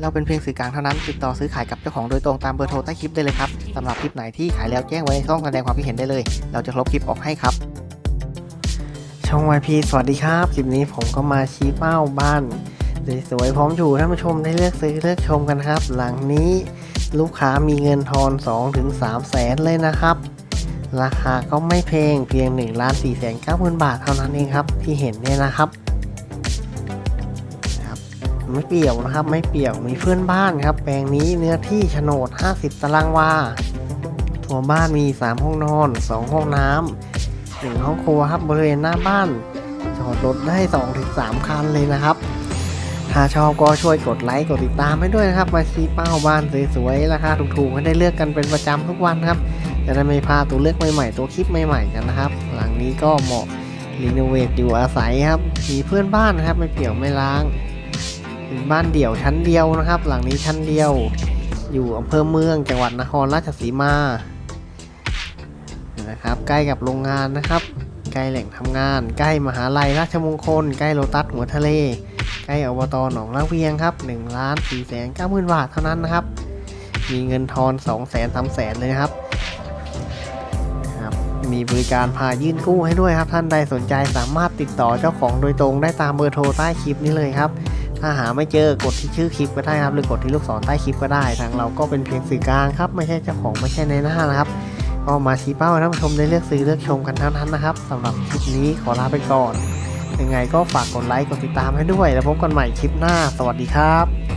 เราเป็นเพียงสื่อกลางเท่านั้น ติดต่อซื้อขายกับเจ้าของโดยตรงตามเบอร์โทรใต้คลิปได้เลยครับสำหรับคลิปไหนที่ขายแล้วแจ้งไว้ในช่องแสดงความคิดเห็นได้เลย เราจะลบคลิปออกให้ครับ ช่อง YP สวัสดีครับ คลิปนี้ผมก็มาชี้เป้าบ้านสวยๆพร้อมอยู่ท่านผู้ชมได้เลือกซื้อเลือกชมกันครับ หลังนี้ลูกค้ามีเงินทอน2ถึง3แสนเลยนะครับราคาก็ไม่แพงเพียง1ล้าน4แสน9หมื่นบาทเท่านั้นเองครับ ที่เห็นเนี่ยนะครับครับ ไม่เปี่ยวนะครับ ไม่เปี่ยวมีเพื่อนบ้านครับ แปลงนี้เนื้อที่โฉนด 50 ตารางวาตัวบ้านมี 3 ห้องนอน 2 ห้องน้ำหนึ่งห้องครัวครับบริเวณหน้าบ้านจอดรถได้ 2-3 คันเลยนะครับ ถ้าชอบก็ช่วยกดไลค์กดติดตามให้ด้วยนะครับ มาชี้เป้าบ้านสวยๆราคาถูกๆให้ได้เลือกกันเป็นประจำทุกวันครับจะได้ไม่พลาดตัวเลือกใหม่ๆ ตัวคลิปใหม่ๆกันนะครับ หลังนี้ก็เหมาะรีโนเวทอยู่อาศัยครับมีเพื่อนบ้านนะครับ ไม่เปี่ยวไม่ล้าง เป็นบ้านเดี่ยวชั้นเดียวนะครับ หลังนี้ชั้นเดียว อยู่อำเภอเมืองจังหวัดนครราชสีมานะครับใกล้กับโรงงานนะครับ ใกล้แหล่งทำงาน ใกล้มหาลัยราชมงคล ใกล้โลตัสหัวทะเล ใกล้อบตหนองละเวียงครับ1ล้าน4แสน9หมื่นบาทเท่านั้นนะครับ มีเงินทอน2แสน3แสนเลยนะครับครับมีบริการพายื่นกู้ให้ด้วยครับ ท่านใดสนใจสามารถติดต่อเจ้าของโดยตรงได้ตามเบอร์โทรใต้คลิปนี้เลยครับ ถ้าหาไม่เจอกดที่ชื่อคลิปก็ได้ครับหรือกดที่ลูกศรใต้คลิปก็ได้ ทางเราก็เป็นเพียงสื่อกลางครับไม่ใช่เจ้าของไม่ใช่ในหน้านะครับก็มาชี้เป้าให้ท่านผู้ชมได้เลือกซื้อเลือกชมกันเท่านั้นนะครับสำหรับคลิปนี้ขอลาไปก่อน ยังไงก็ฝากกดไลค์กดติดตามให้ด้วย แล้วพบกันใหม่คลิปหน้า สวัสดีครับ